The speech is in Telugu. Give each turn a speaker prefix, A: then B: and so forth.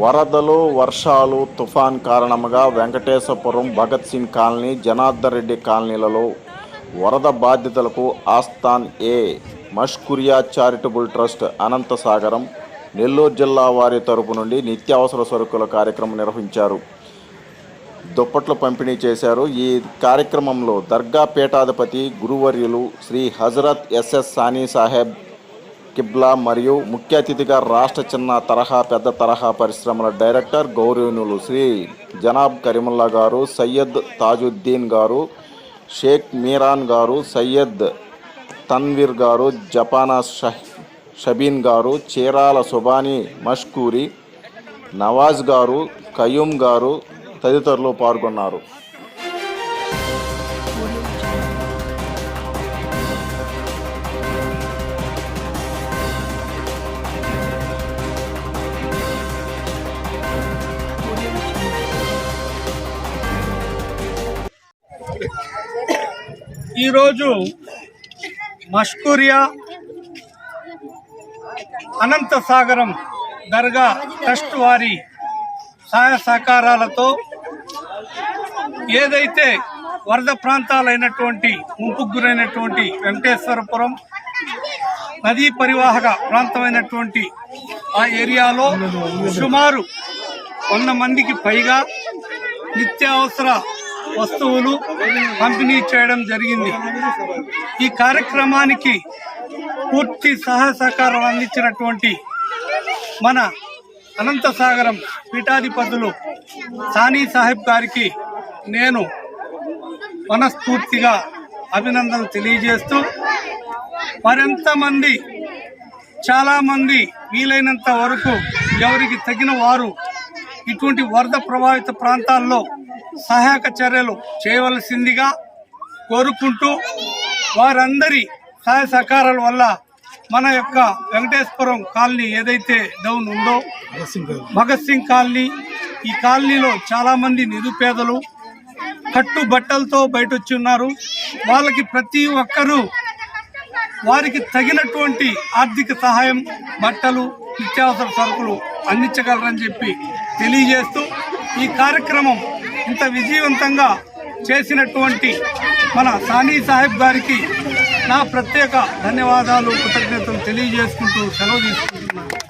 A: వరదలు వర్షాలు తుఫాన్ కారణంగా వెంకటేశ్వరపురం భగత్ సింగ్ కాలనీ జనార్దన్ రెడ్డి కాలనీలలో వరద బాధితులకు ఆస్థాన్ ఏ మష్కురియా చారిటబుల్ ట్రస్ట్ అనంతసాగరం నెల్లూరు జిల్లా వారి తరపు నుండి నిత్యావసర సరుకుల కార్యక్రమం నిర్వహించారు. దుప్పట్లు పంపిణీ చేశారు. ఈ కార్యక్రమంలో దర్గా పీఠాధిపతి గురువర్యులు శ్రీ హజరత్ ఎస్ఎస్ సానీ సాహెబ్ కిబ్లా మరియు ముఖ్య అతిథిగా రాష్ట్ర చిన్న తరహా పెద్ద తరహా పరిశ్రమల డైరెక్టర్ గౌరవనులు శ్రీ జనాబ్ కరీముల్లా గారు సయ్యద్ తాజుద్దీన్ గారు షేక్ మీరాన్ గారు సయ్యద్ తన్వీర్ గారు జపానా షబీన్ గారు చీరాల సుబాని మష్కూరి నవాజ్ గారు కయూమ్ గారు తదితరులు పాల్గొన్నారు.
B: ఈరోజు మష్కూరియా అనంత సాగరం దర్గా ట్రస్ట్ వారి సహాయ సహకారాలతో ఏదైతే వరద ప్రాంతాలైనటువంటి ముంపుకు గురైనటువంటి వెంకటేశ్వరపురం నదీ పరివాహక ప్రాంతమైనటువంటి ఆ ఏరియాలో సుమారు వంద మందికి పైగా నిత్యావసర వస్తువులు పంపిణీ చేయడం జరిగింది. ఈ కార్యక్రమానికి పూర్తి సహాయ సహకారం అందించినటువంటి మన అనంతసాగరం పీఠాధిపతులు సానీ సాహెబ్ గారికి నేను మనస్ఫూర్తిగా అభినందనలు తెలియజేస్తూ మరింతమంది చాలామంది వీలైనంత వరకు ఎవరికి తగిన వారు ఇటువంటి వరద ప్రభావిత ప్రాంతాల్లో సహాయక చర్యలు చేయవలసిందిగా కోరుకుంటూ వారందరి సహాయ సహకారాల వల్ల మన యొక్క వెంకటేశ్వరం కాలనీ ఏదైతే డౌన్ ఉందో భగత్ సింగ్ కాలనీ ఈ కాలనీలో చాలామంది నిరుపేదలు కట్టు బట్టలతో బయట వచ్చి ఉన్నారు. వాళ్ళకి ప్రతి ఒక్కరూ వారికి తగినటువంటి ఆర్థిక సహాయం బట్టలు నిత్యావసర సరుకులు అందించగలరని చెప్పి తెలియజేస్తూ ఈ కార్యక్రమం ఇంత విజయవంతంగా చేసినటువంటి మన సానీ సాహెబ్ గారికి నా ప్రత్యేక ధన్యవాదాలు కృతజ్ఞతలు తెలియజేసుకుంటూ సెలవు తీసుకుంటున్నాను.